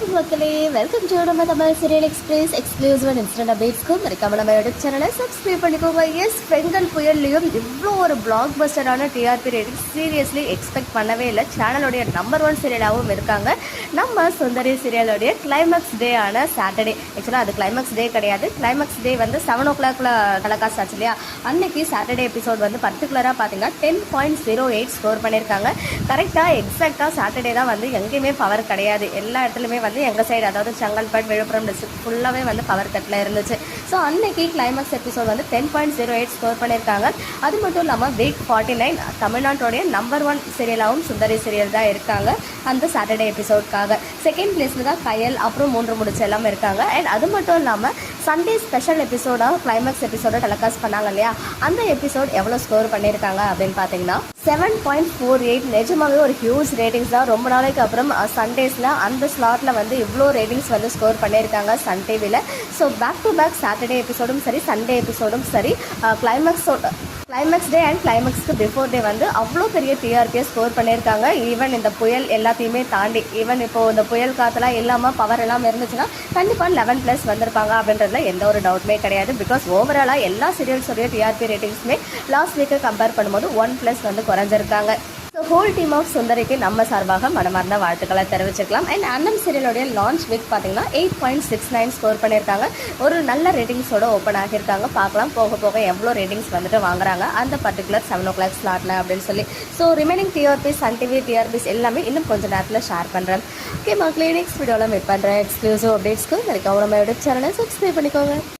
வணக்கம் மக்களே. Welcome to நம்ம Tamil serial express exclusive instant அப்டேட்ஸ்க்கும் மறக்காம நம்ம யூடியூப் சேனலை சப்ஸ்கிரைப் பண்ணிக்கோங்க. எஸ் பெண்கள் புயல்லையும் இவ்வளோ ஒரு பிளாக் பஸ்டரான டிஆர்பி ரேட்டிங் சீரியஸ்லி எக்ஸ்பெக்ட் பண்ணவே இல்லை. சேனலுடைய நம்பர் ஒன் சீரியலாகவும் இருக்காங்க. நம்ம சுந்தரி சீரியலுடைய கிளைமேக்ஸ் டே ஆன சாட்டர்டே ஆக்சுவலாக அது கிளைமேக்ஸ் டே கிடையாது. கிளைமேக்ஸ் டே வந்து செவன் ஓ கிளாக்ல டெலகாஸ்ட் ஆச்சு இல்லையா? அன்னைக்கு சாட்டர்டே எபிசோட் வந்து பர்டிகுலராக பார்த்தீங்கன்னா ten point zero eight score பண்ணியிருக்காங்க கரெக்டாக எக்ஸாக்டாக சாட்டர்டே தான் வந்து எங்கேயுமே பவர் கிடையாது. எல்லா இடத்துலையுமே வந்து எங்கள் சைடு அதாவது செங்கல்பட் விழுப்புரம் டிஸ்ட்ரிக்ட் ஃபுல்லாகவே வந்து பவர் கட்டில் இருந்துச்சு. ஸோ அன்னைக்கு கிளைமேக்ஸ் எபிசோட் வந்து ten point zero eight score பண்ணியிருக்காங்க. அது மட்டும் இல்லாமல் வீக் ஃபார்ட்டி நைன் தமிழ்நாட்டோடைய நம்பர் ஒன் சீரியலாகவும் சுந்தரி சீரியல் தான் இருக்காங்க அந்த சாட்டர்டே எபிசோட்காக செகண்ட் பிளேஸில் தான் கயல் அப்புறம் மூன்று முடிச்சு எல்லாம் இருக்காங்க. அண்ட் அது மட்டும் இல்லாமல் சண்டே ஸ்பெஷல் எபிசோடாக கிளைமேக்ஸ் எபிசோட டெலகாஸ்ட் பண்ணாங்க இல்லையா? அந்த எபிசோட் எவ்வளோ ஸ்கோர் பண்ணியிருக்காங்க அப்படின்னு பார்த்தீங்கன்னா செவன் பாயிண்ட் ஃபோர் எயிட் நிஜமாவே ஒரு ஹியூஜ் ரேட்டிங்ஸ் தான். ரொம்ப நாளைக்கு அப்புறம் சண்டேஸில் அந்த ஸ்லாட்டில் வந்து இவ்வளோ ரேட்டிங்ஸ் வந்து ஸ்கோர் பண்ணியிருக்காங்க சன் டிவியில் so back to back Saturday எபிசோடும் சரி சண்டே எபிசோடும் சரி கிளைமேக்ஸோட கிளைமேக்ஸ் டே அண்ட் கிளைமேக்ஸ்க்கு பிஃபோர் டே வந்து அவ்வளோ பெரிய டிஆர்பியை ஸ்கோர் பண்ணியிருக்காங்க. ஈவன் இந்த புயல் எல்லாத்தையுமே தாண்டி ஈவன் இப்போது இந்த புயல் காற்றுலாம் இல்லாமல் பவர் எல்லாம் இருந்துச்சுன்னா கண்டிப்பாக லெவன் ப்ளஸ் வந்திருப்பாங்க அப்படின்றதுல எந்த ஒரு டவுட்டுமே கிடையாது. பிகாஸ் ஓவராலாக எல்லா சீரியல்ஸோடைய டிஆர்பி ரேட்டிங்ஸுமே லாஸ்ட் வீக்கை கம்பேர் பண்ணும்போது ஒன் ப்ளஸ் வந்து குறைஞ்சிருக்காங்க. ஹோல் டீம் ஆஃப் சுந்தரிக்கு நம்ம சார்பாக மனமார்ந்த வாழ்த்துக்களை தெரிவிச்சுக்கலாம். அண்ட் அண்ணம் சீரியலுடைய லான்ச் வீக் பார்த்தீங்கன்னா eight point six nine score பண்ணியிருக்காங்க. ஒரு நல்ல ரேட்டிங்ஸோட ஓப்பன் ஆகியிருக்காங்க. பார்க்கலாம் போக போக எவ்வளோ ரேட்டிங்ஸ் வந்துட்டு வாங்குறாங்க. அந்த பர்டிகுலர் செவன் ஓ கிளாக் ஸ்லாட்டில் அப்படின்னு சொல்லி. So remaining TRPs Sun TV TRPs எல்லாமே இன்னும் கொஞ்சம் நேரத்தில் ஷேர் பண்ணுறேன் ஓகே மக்களே நெக்ஸ்ட் வீடியோவில் மீட் பண்ணுறேன் எக்ஸ்க்ளூசிவ் அப்டேட்ஸ்க்கு எனக்கு நம்ம யூடியூப் சேனலை சப்ஸ்கிரைப் பண்ணிக்கோங்க.